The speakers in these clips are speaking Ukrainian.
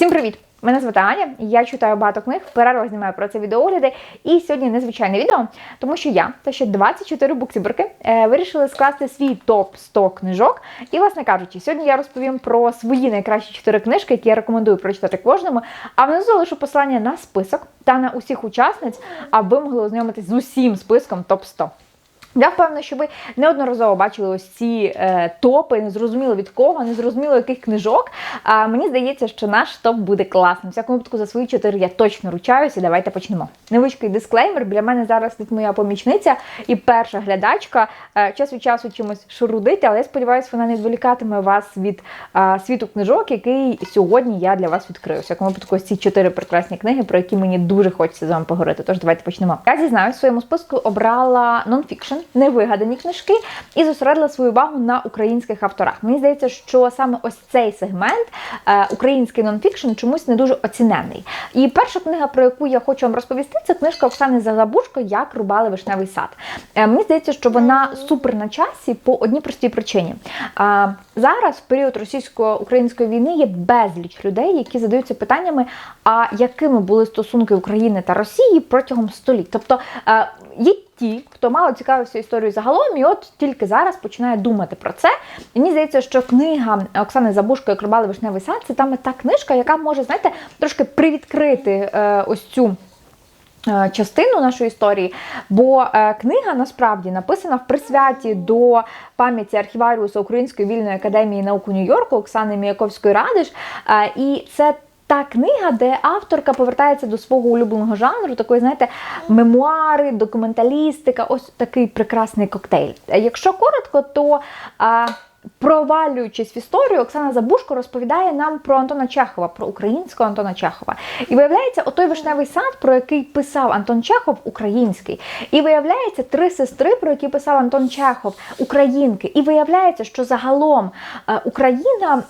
Всім привіт! Мене звати Аня, я читаю багато книг, перервах знімаю про це відеогляди. І сьогодні незвичайне відео, тому що я та ще 24 буксіберки е, вирішили скласти свій топ 100 книжок. І, власне кажучи, сьогодні я розповім про свої найкращі 4 книжки, які я рекомендую прочитати кожному. А внизу залишу посилання на список та на усіх учасниць, аби могли ознайомитись з усім списком топ 100. Я впевнена, що ви неодноразово бачили ось ці е, топи, не зрозуміло від кого, не зрозуміло яких книжок. А мені здається, що наш топ буде класним. Всякому випадку за свої чотири я точно ручаюся. Давайте почнемо. Невеличкий дисклеймер. Біля мене зараз тут моя помічниця і перша глядачка. Е, час від часу чимось шурудити, але я сподіваюся, вона не відволікатиме вас від е, світу книжок, який сьогодні я для вас відкрию. Всякому випадку ось ці чотири прекрасні книги, про які мені дуже хочеться з вами поговорити. Тож давайте почнемо. Я зізнаюсь, в своєму списку обрала нонфікшн невигадані книжки і зосередила свою увагу на українських авторах. Мені здається, що саме ось цей сегмент е, український нонфікшн чомусь не дуже оцінений. І перша книга, про яку я хочу вам розповісти, це книжка Оксани Загабушко Як рубали вишневий сад. Е, мені здається, що вона супер на часі по одній простій причині. Зараз, в період російсько-української війни, є безліч людей, які задаються питаннями, а якими були стосунки України та Росії протягом століть. Тобто е, є ті, хто мало цікавився історією загалом, і от тільки зараз починає думати про це. І мені здається, що книга Оксани Забушко «Як рубали вишневий сад це саме та книжка, яка може, знаєте, трошки привідкрити е, ось цю. е, Частину нашої історії, бо е, книга насправді написана в присвяті до пам'яті архіваріуса Української вільної академії наук у Нью-Йорку Оксани Міяковської Радиш. І це та книга, де авторка повертається до свого улюбленого жанру, такої, знаєте, мемуари, документалістика, ось такий прекрасний коктейль. Якщо коротко, то. А, Провалюючись в історію, Оксана Забушко розповідає нам про Антона Чехова, про українського Антона Чехова. І виявляється, отой вишневий сад, про який писав Антон Чехов, український. І виявляється, три сестри, про які писав Антон Чехов, українки. І виявляється, що загалом е, Україна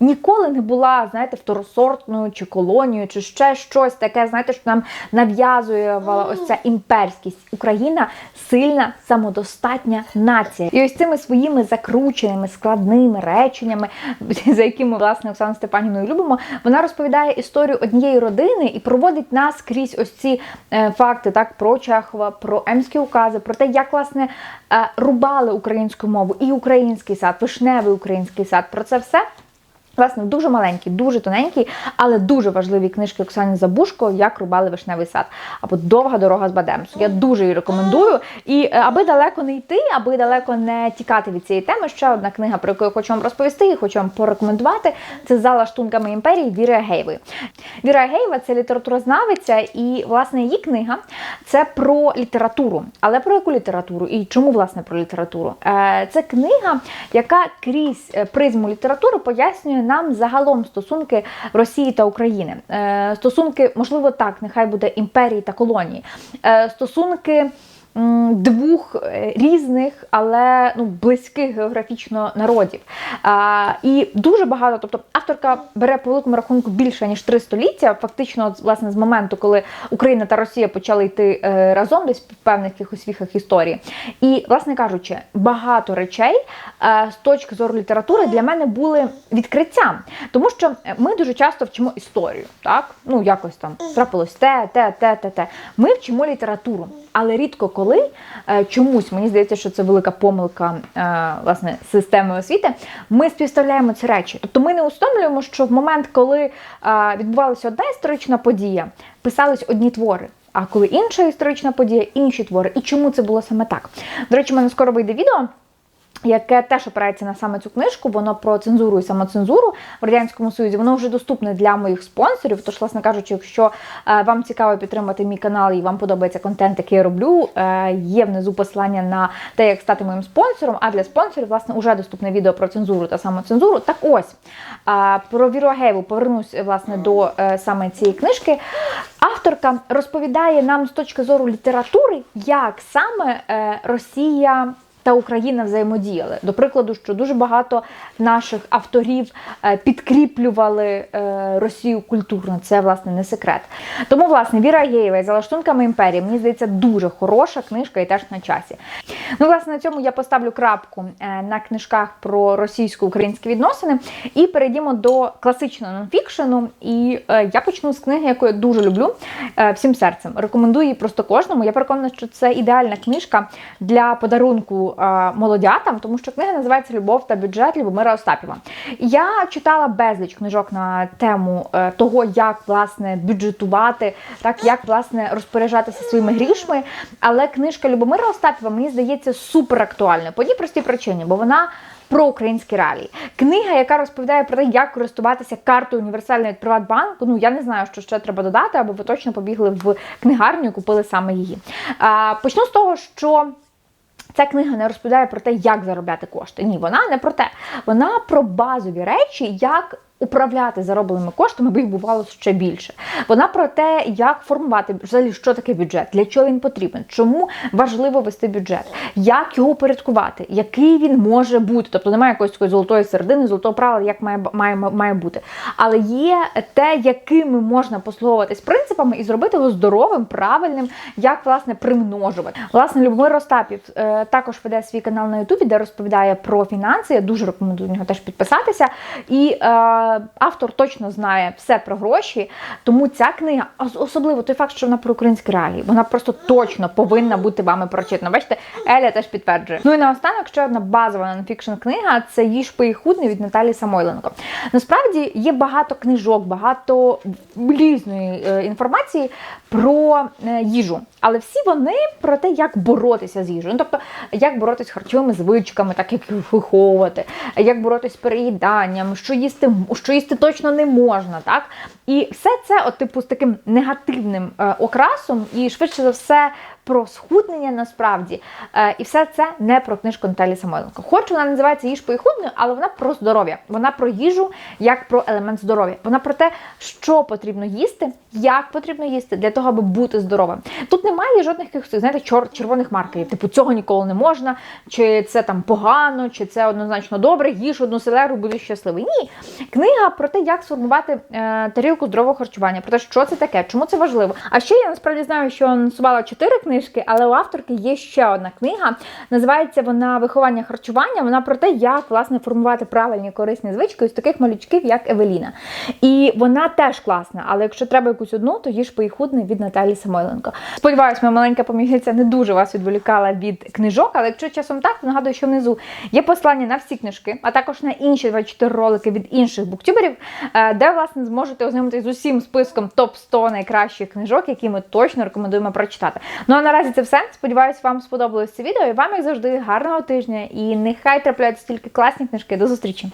ніколи не була, знаєте, второсортною чи колонією, чи ще щось таке, знаєте, що нам нав'язує ось ця імперськість. Україна сильна, самодостатня нація. І ось цими своїми закрученими складними реченнями, за якими власне Оксану Степанівною любимо, вона розповідає історію однієї родини і проводить нас крізь ось ці е, факти, так про Чехова, про емські укази, про те, як власне е, рубали українську мову і український сад, вишневий український сад. Про це все. Власне, дуже маленькі, дуже тоненькі, але дуже важливі книжки Оксани Забушко, як рубали вишневий сад, або довга дорога з Бадемсу. Я дуже її рекомендую. І е, аби далеко не йти, аби далеко не тікати від цієї теми, ще одна книга, про яку я хочу вам розповісти і хочу вам порекомендувати. Це зала штунками імперії Віри Агеєвої. Віра Агеєва – це літературознавиця, і власне її книга це про літературу. Але про яку літературу? І чому власне про літературу? Е, Це книга, яка крізь е, призму літератури пояснює нам загалом стосунки Росії та України. Е, Стосунки, можливо, так, нехай буде імперії та колонії. Стосунки. Двох е, різних, але ну близьких географічно народів. А, і дуже багато, тобто авторка бере по великому рахунку більше ніж три століття, фактично, от, власне, з моменту, коли Україна та Росія почали йти е, разом десь в певних якихось віхах історії. І, власне кажучи, багато речей е, з точки зору літератури для мене були відкриттям, тому що ми дуже часто вчимо історію, так ну якось там трапилось те, те, те, те, те. Ми вчимо літературу, але рідко коли е, чомусь мені здається, що це велика помилка е, власне системи освіти. Ми співставляємо ці речі. Тобто ми не усвідомлюємо, що в момент, коли е, відбувалася одна історична подія, писались одні твори. А коли інша історична подія, інші твори. І чому це було саме так? До речі, в мене скоро вийде відео. Яке теж опирається на саме цю книжку, воно про цензуру і самоцензуру в радянському союзі. Воно вже доступне для моїх спонсорів. Тож, власне кажучи, якщо е, вам цікаво підтримати мій канал і вам подобається контент, який я роблю, е, є внизу посилання на те, як стати моїм спонсором. А для спонсорів, власне, вже доступне відео про цензуру та самоцензуру. Так ось е, про Віру Агеєву повернусь власне до саме цієї книжки. Авторка розповідає нам з точки зору літератури, як саме Росія та Україна взаємодіяли. До прикладу, що дуже багато наших авторів е, підкріплювали е, Росію культурно. Це власне не секрет. Тому, власне, Віра Геєва за лаштунками імперії, мені здається, дуже хороша книжка і теж на часі. Ну, власне, на цьому я поставлю крапку е, на книжках про російсько-українські відносини і перейдімо до класичного нонфікшену. І е, я почну з книги, яку я дуже люблю е, всім серцем. Рекомендую її просто кожному. Я переконана, що це ідеальна книжка для подарунку молодятам, тому що книга називається Любов та бюджет Любомира Остапєва. Я читала безліч книжок на тему того, як власне бюджетувати, так як власне розпоряджатися своїми грішми. Але книжка Любомира Остапєва мені здається супер актуальною по одній простій причині, бо вона. Про українські реалії. Книга, яка розповідає про те, як користуватися картою універсальної від Приватбанку. Ну я не знаю, що ще треба додати, аби ви точно побігли в книгарню і купили саме її. А, почну з того, що. Ця книга не розповідає про те, як заробляти кошти. Ні, вона не про те. Вона про базові речі, як управляти заробленими коштами, аби їх бувало ще більше. Вона про те, як формувати взагалі, що таке бюджет, для чого він потрібен, чому важливо вести бюджет, як його порядкувати, який він може бути. Тобто немає якоїсь такої золотої середини, золотого правила, як має, має, має бути. Але є те, якими можна послуговуватись принципами і зробити його здоровим, правильним, як власне примножувати. Власне, Любомир Остапів е, також веде свій канал на Ютубі, де розповідає про фінанси. Я дуже рекомендую на нього теж підписатися. І е, автор точно знає все про гроші, тому ця книга, ос- особливо той факт, що вона про українські реалії, вона просто точно повинна бути вами прочитана. Бачите, Еля теж підтверджує. Ну і наостанок ще одна базова нонфікшн книга це їж пий худний від Наталі Самойленко. Насправді є багато книжок, багато різної е, інформації про е, їжу. Але всі вони про те, як боротися з їжею. Ну, тобто, як боротися з харчовими звичками, так як їх виховувати, як боротися з переїданням, що їсти, що їсти точно не можна, так? І все це, от, типу, з таким негативним е, окрасом, і швидше за все. Про схуднення насправді Е, і все це не про книжку Наталі Самойленко. Хоч вона називається їж пий худною, але вона про здоров'я. Вона про їжу як про елемент здоров'я. Вона про те, що потрібно їсти, як потрібно їсти для того, аби бути здоровим. Тут немає жодних знаєте, чор, червоних маркерів. Типу цього ніколи не можна, чи це там погано, чи це однозначно добре. Їж одну селеру, будеш щасливий. Ні, книга про те, як сформувати е, тарілку здорового харчування, про те, що це таке, чому це важливо. А ще я насправді знаю, що анонсувала чотири книжки, але у авторки є ще одна книга. Називається вона Виховання харчування. Вона про те, як власне формувати правильні корисні звички з таких малючків, як Евеліна. І вона теж класна. Але якщо треба якусь одну, то їж поїхудний від Наталі Самойленко. Сподіваюсь, моя маленька помічниця не дуже вас відволікала від книжок. Але якщо часом так, то нагадую, що внизу є послання на всі книжки, а також на інші 24 ролики від інших буктюберів, е, де власне зможете ознайомитися з усім списком топ 100 найкращих книжок, які ми точно рекомендуємо прочитати. Ну а наразі це все. Сподіваюсь, вам сподобалось це відео. І вам, як завжди, гарного тижня. І нехай трапляються тільки класні книжки. До зустрічі!